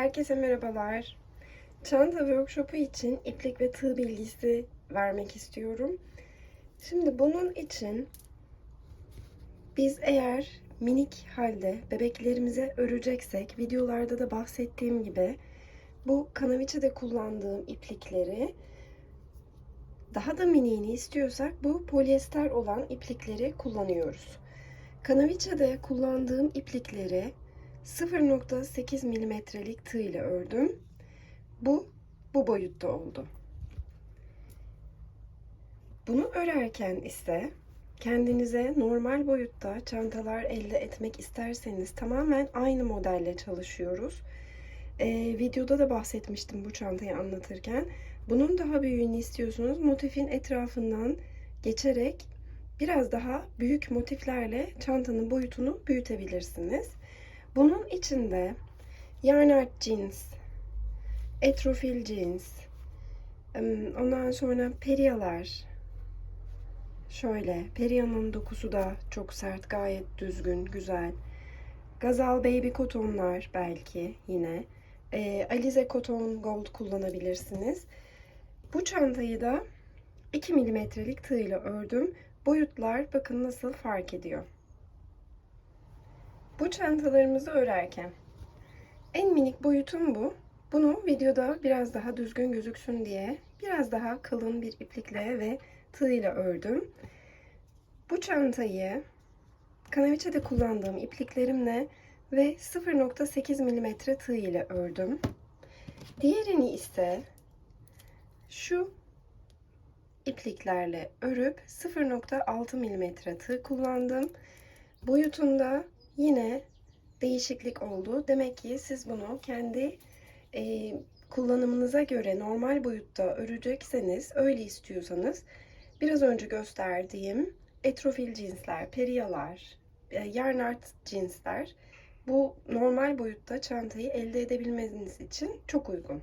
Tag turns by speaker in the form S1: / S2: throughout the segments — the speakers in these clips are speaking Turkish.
S1: Herkese merhabalar. Çanta workshopu için iplik ve tığ bilgisi vermek istiyorum. Şimdi bunun için biz eğer minik halde bebeklerimize öreceksek videolarda da bahsettiğim gibi bu kanaviçede kullandığım iplikleri daha da miniğini istiyorsak bu polyester olan iplikleri kullanıyoruz. Kanaviçede kullandığım iplikleri 0.8 milimetrelik tığ ile ördüm. Bu bu boyutta oldu. Bunu örerken ise kendinize normal boyutta çantalar elde etmek isterseniz tamamen aynı modelle çalışıyoruz. Ee, videoda da bahsetmiştim bu çantayı anlatırken. Bunun daha büyüğünü istiyorsunuz. Motifin etrafından geçerek biraz daha büyük motiflerle çantanın boyutunu büyütebilirsiniz. Bunun içinde yarnart jeans, etrofil jeans, ondan sonra periyalar, şöyle periyanın dokusu da çok sert, gayet düzgün, güzel. Gazal baby kotonlar belki yine. E, Alize Cotton Gold kullanabilirsiniz. Bu çantayı da 2 milimetrelik tığ ile ördüm. Boyutlar bakın nasıl fark ediyor. Bu çantalarımızı örerken en minik boyutum bu. Bunu videoda biraz daha düzgün gözüksün diye biraz daha kalın bir iplikle ve tığ ile ördüm. Bu çantayı kanaviçede kullandığım ipliklerimle ve 0.8 mm tığ ile ördüm. Diğerini ise şu ipliklerle örüp 0.6 mm tığ kullandım. Boyutunda yine değişiklik oldu. Demek ki siz bunu kendi e, kullanımınıza göre normal boyutta örecekseniz, öyle istiyorsanız biraz önce gösterdiğim etrofil cinsler, periyalar, e, yarnart cinsler bu normal boyutta çantayı elde edebilmeniz için çok uygun.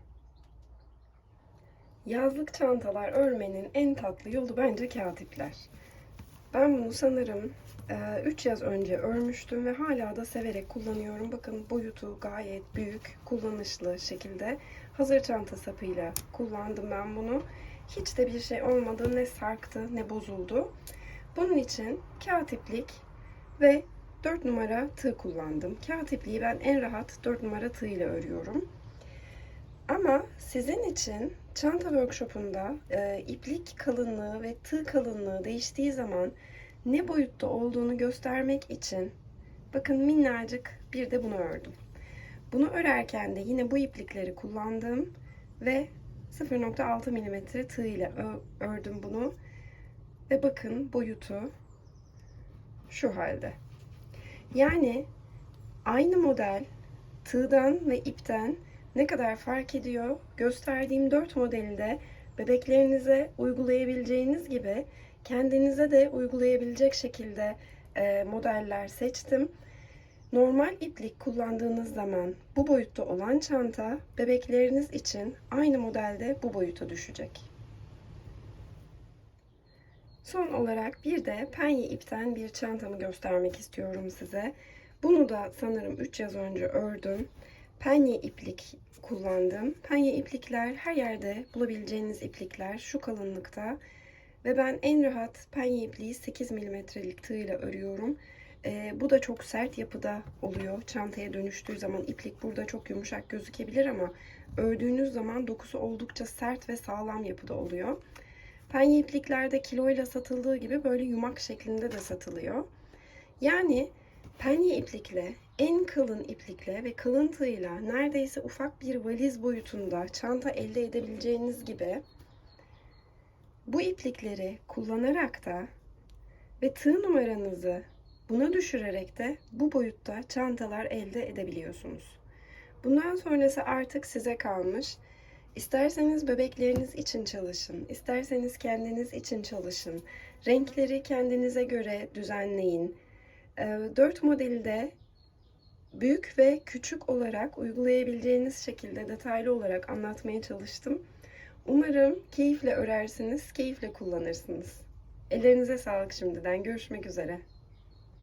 S1: Yazlık çantalar örmenin en tatlı yolu bence kağıt ipler. Ben bunu sanırım 3 yaz önce örmüştüm ve hala da severek kullanıyorum. Bakın boyutu gayet büyük, kullanışlı şekilde hazır çanta sapıyla kullandım ben bunu. Hiç de bir şey olmadı, ne sarktı ne bozuldu. Bunun için kağıt iplik ve 4 numara tığ kullandım. Kağıt ipliği ben en rahat 4 numara tığ ile örüyorum. Ama sizin için çanta workshopunda e, iplik kalınlığı ve tığ kalınlığı değiştiği zaman ne boyutta olduğunu göstermek için bakın minnacık bir de bunu ördüm. Bunu örerken de yine bu iplikleri kullandım ve 0.6 mm tığ ile ördüm bunu. Ve bakın boyutu şu halde. Yani aynı model tığdan ve ipten ne kadar fark ediyor? Gösterdiğim 4 modeli de bebeklerinize uygulayabileceğiniz gibi kendinize de uygulayabilecek şekilde e, modeller seçtim. Normal iplik kullandığınız zaman bu boyutta olan çanta bebekleriniz için aynı modelde bu boyuta düşecek. Son olarak bir de penye ipten bir çantamı göstermek istiyorum size. Bunu da sanırım 3 yaz önce ördüm. Penye iplik kullandım. Penye iplikler her yerde bulabileceğiniz iplikler şu kalınlıkta. Ve ben en rahat penye ipliği 8 milimetrelik tığ ile örüyorum. Ee, bu da çok sert yapıda oluyor. Çantaya dönüştüğü zaman iplik burada çok yumuşak gözükebilir ama ördüğünüz zaman dokusu oldukça sert ve sağlam yapıda oluyor. Penye ipliklerde kiloyla satıldığı gibi böyle yumak şeklinde de satılıyor. Yani penye iplikle, en kalın iplikle ve kalın tığıyla neredeyse ufak bir valiz boyutunda çanta elde edebileceğiniz gibi bu iplikleri kullanarak da ve tığ numaranızı buna düşürerek de bu boyutta çantalar elde edebiliyorsunuz. Bundan sonrası artık size kalmış. İsterseniz bebekleriniz için çalışın, isterseniz kendiniz için çalışın. Renkleri kendinize göre düzenleyin. 4 ee, modeli de büyük ve küçük olarak uygulayabileceğiniz şekilde detaylı olarak anlatmaya çalıştım. Umarım keyifle örersiniz, keyifle kullanırsınız. Ellerinize sağlık şimdiden. Görüşmek üzere.